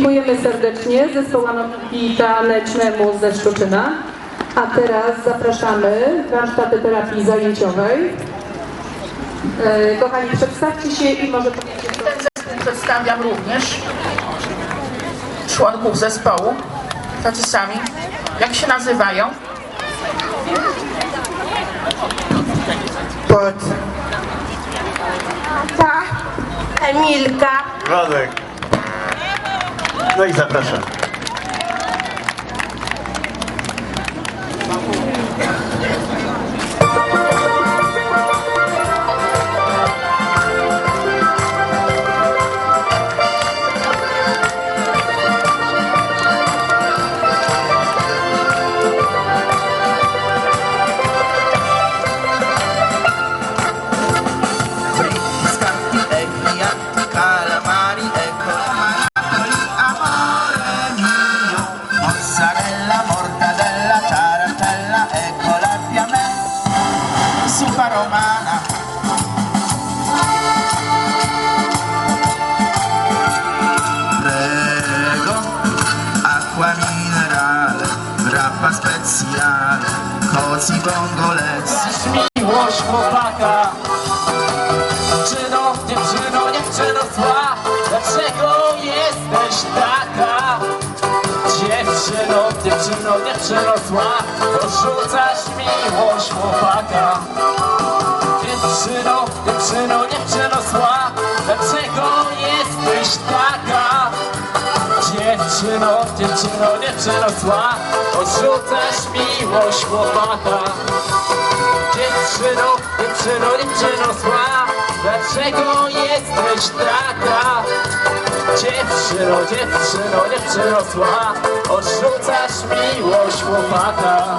Dziękujemy serdecznie zespołowi tanecznemu ze Szczuczyna. A teraz zapraszamy warsztaty terapii zajęciowej. E, Kochani, przedstawcie się i może powiedzcie, co... Ten zespół przedstawiam również członków zespołu, tacy sami. Jak się nazywają? Pod. Ta. Emilka. Radek. No i zapraszam. Minerale, grappa speziale, cozi bongolezzi. miłość chłopaka Dziewczyno, dziewczyno, dziewczyno zła Dlaczego jesteś taka? Dziewczyno, dziewczyno, dziewczyno zła Porzucasz miłość chłopaka Dziewczyno, dziewczyno, dziewczyno zła Dlaczego jesteś taka? Dziewczyno, dziewczyno, dziewczyno zła Porzucasz miłość chłopaka. Dziewczyno, dziewczyno, dziewczyno zła Dlaczego jesteś taka? Dziewczyno, dziewczyno, dziewczyno zła Odrzucasz miłość chłopaka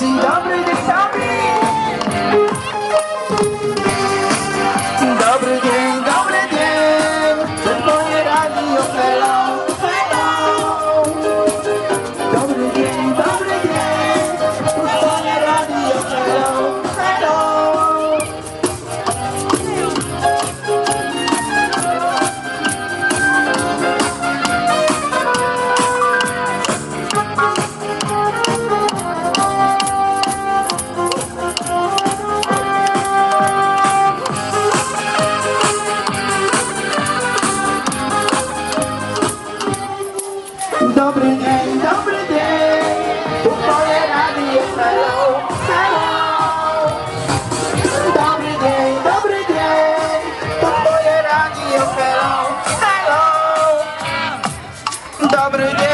dzień, Dobry, dzień dobry dzień. Tu twoje rady jest hello, hello Dobry dzień, dobry dzień. Tu twoje rady jest hello, hello Dobry dzień.